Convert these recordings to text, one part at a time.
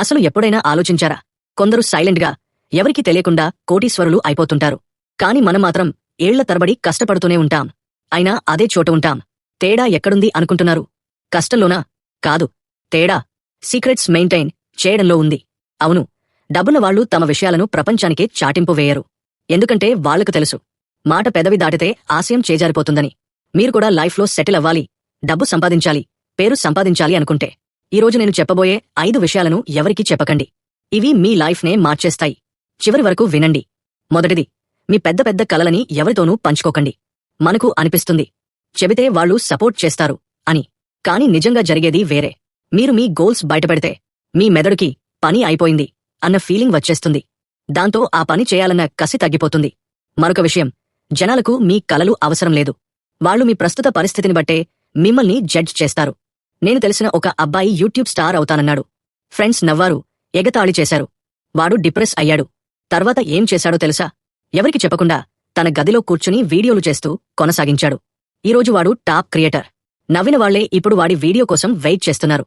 అసలు ఎప్పుడైనా ఆలోచించారా? కొందరు సైలెంట్గా ఎవరికి తెలియకుండా కోటీశ్వరులు అయిపోతుంటారు. కాని మనం మాత్రం ఏళ్ళ తరబడి కష్టపడుతూనే ఉంటాం. అయినా అదే చోట ఉంటాం. తేడా ఎక్కడుంది అనుకుంటున్నారు? కష్టంలోనా? కాదు. తేడా. సీక్రెట్స్ మెయింటైన్ చేయడంలో ఉంది. అవును. డబ్బున్న వాళ్ళు తమ విషయాలను ప్రపంచానికే చాటింపు వేయరు. ఎందుకంటే వాళ్ళకు తెలుసు. మాట పెదవి దాటితే ఆశయం చేజారిపోతుందని. మీరు కూడా లైఫ్లో సెటిల్ అవ్వాలి. డబ్బు సంపాదించాలి. పేరు సంపాదించాలి అనుకుంటే. ఈరోజు నేను చెప్పబోయే ఐదు విషయాలను ఎవరికీ చెప్పకండి. ఇవి మీ లైఫ్నే మార్చేస్తాయి. చివరి వరకు వినండి. మొదటిది మీ పెద్ద పెద్ద కలలని ఎవరితోనూ పంచుకోకండి. మనకు అనిపిస్తుంది చెబితే వాళ్ళు సపోర్ట్ చేస్తారు అని. కాని నిజంగా జరిగేది వేరే. మీరు మీ గోల్స్ బయటపెడితే మీ మెదడుకి పని అయిపోయింది అన్న ఫీలింగ్ వచ్చేస్తుంది. దాంతో ఆ పని చేయాలన్న కసి తగ్గిపోతుంది. మరొక విషయం జనాలకు మీ కలలు అవసరం లేదు. వాళ్ళు మీ ప్రస్తుత పరిస్థితిని బట్టే మిమ్మల్ని జడ్జ్ చేస్తారు. నేను తెలిసిన ఒక అబ్బాయి యూట్యూబ్ స్టార్ అవుతానన్నాడు. ఫ్రెండ్స్ నవ్వారు. ఎగతాళి చేశారు. వాడు డిప్రెస్ అయ్యాడు. తర్వాత ఏం చేశాడో తెలుసా? ఎవరికి చెప్పకుండా తన గదిలో కూర్చుని వీడియోలు చేస్తూ కొనసాగించాడు. ఈరోజు వాడు టాప్ క్రియేటర్. నవ్విన వాళ్ళే ఇప్పుడు వాడి వీడియో కోసం వెయిట్ చేస్తున్నారు.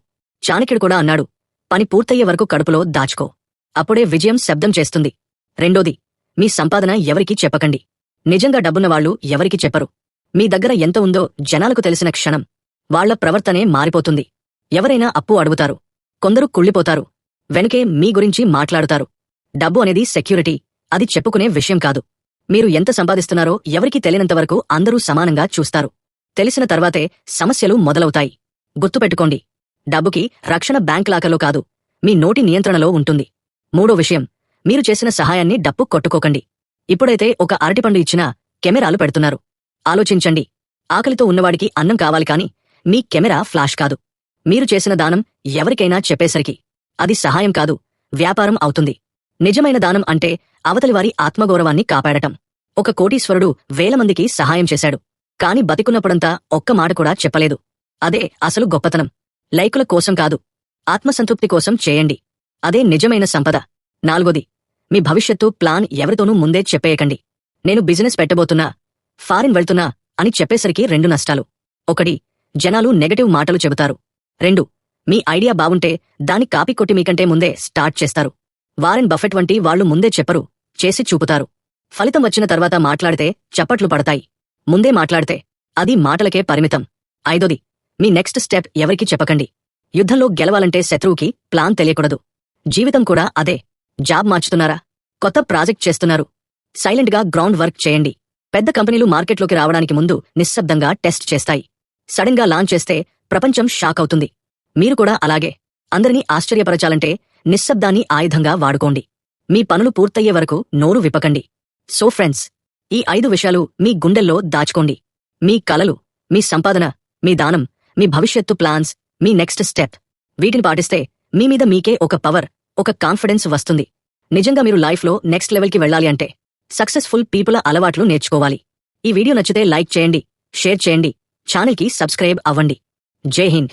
చాణక్యుడు కూడా అన్నాడు. పని పూర్తయ్యే వరకు కడుపులో దాచుకో. అప్పుడే విజయం శబ్దం చేస్తుంది. రెండోది మీ సంపాదన ఎవరికీ చెప్పకండి. నిజంగా డబ్బున్నవాళ్ళు ఎవరికీ చెప్పరు. మీ దగ్గర ఎంత ఉందో జనాలకు తెలిసిన క్షణం. వాళ్ళ ప్రవర్తనే మారిపోతుంది. ఎవరైనా అప్పు అడుగుతారు. కొందరు కుళ్ళిపోతారు. వెనకే మీ గురించి మాట్లాడుతారు. డబ్బు అనేది సెక్యూరిటీ. అది చెప్పుకునే విషయం కాదు. మీరు ఎంత సంపాదిస్తున్నారో ఎవరికీ తెలియనంతవరకు అందరూ సమానంగా చూస్తారు. తెలిసిన తర్వాతే సమస్యలు మొదలవుతాయి. గుర్తుపెట్టుకోండి. డబ్బుకి రక్షణ బ్యాంక్ లాకర్లో కాదు. మీ నోటి నియంత్రణలో ఉంటుంది. మూడో విషయం. మీరు చేసిన సహాయాన్ని డప్పు కొట్టుకోకండి. ఇప్పుడైతే ఒక అరటిపండు ఇచ్చినా కెమెరాలు పెడుతున్నారు. ఆలోచించండి. ఆకలితో ఉన్నవాడికి అన్నం కావాలి కాని మీ కెమెరా ఫ్లాష్ కాదు. మీరు చేసిన దానం ఎవరికైనా చెప్పేసరికి. అది సహాయం కాదు వ్యాపారం అవుతుంది. నిజమైన దానం అంటే అవతలివారి ఆత్మగౌరవాన్ని కాపాడటం. ఒక కోటీశ్వరుడు వేల మందికి సహాయం చేశాడు. కాని బతికున్నప్పుడంతా ఒక్క మాట కూడా చెప్పలేదు. అదే అసలు గొప్పతనం. లైకుల కోసం కాదు ఆత్మసంతృప్తి కోసం చేయండి. అదే నిజమైన సంపద. నాలుగోది మీ భవిష్యత్తు ప్లాన్ ఎవరితోనూ ముందే చెప్పేయకండి. నేను బిజినెస్ పెట్టబోతున్నా ఫారిన్ వెళ్తున్నా అని చెప్పేసరికి రెండు నష్టాలు. ఒకటి జనాలు నెగటివ్ మాటలు చెబుతారు. రెండు మీ ఐడియా బావుంటే దాని కాపీ కొట్టి మీకంటే ముందే స్టార్ట్ చేస్తారు. వారెన్ బఫెట్ వంటి వాళ్ళు ముందే చెప్పరు చేసి చూపుతారు. ఫలితం వచ్చిన తర్వాత మాట్లాడితే చప్పట్లు పడతాయి. ముందే మాట్లాడితే అది మాటలకే పరిమితం. ఐదోది మీ నెక్స్ట్ స్టెప్ ఎవరికీ చెప్పకండి. యుద్ధంలో గెలవాలంటే శత్రువుకి ప్లాన్ తెలియకూడదు. జీవితం కూడా అదే. జాబ్ మార్చుతున్నారా? కొత్త ప్రాజెక్ట్ చేస్తున్నారు. సైలెంట్గా గ్రౌండ్ వర్క్ చేయండి. పెద్ద కంపెనీలు మార్కెట్లోకి రావడానికి ముందు నిశ్శబ్దంగా టెస్ట్ చేస్తాయి. సడన్గా లాంచ్ చేస్తే ప్రపంచం షాక్ అవుతుంది. మీరు కూడా అలాగే. అందరినీ ఆశ్చర్యపరచాలంటే నిశ్శబ్దాన్ని ఆయుధంగా వాడుకోండి. మీ పనులు పూర్తయ్యే వరకు నోరు విప్పకండి. సో ఫ్రెండ్స్ ఈ ఐదు విషయాలు మీ గుండెల్లో దాచుకోండి. మీ కలలు మీ సంపాదన మీ దానం మీ భవిష్యత్తు ప్లాన్స్ మీ నెక్స్ట్ స్టెప్. వీటిని పాటిస్తే మీ మీద మీకే ఒక పవర్ ఒక కాన్ఫిడెన్స్ వస్తుంది. నిజంగా మీరు లైఫ్లో నెక్స్ట్ లెవెల్కి వెళ్ళాలి అంటే సక్సెస్ఫుల్ పీపుల్ అలవాట్లు నేర్చుకోవాలి. ఈ వీడియో నచ్చితే లైక్ చేయండి షేర్ చేయండి ఛానల్కి సబ్స్క్రైబ్ అవ్వండి. జై హింద్.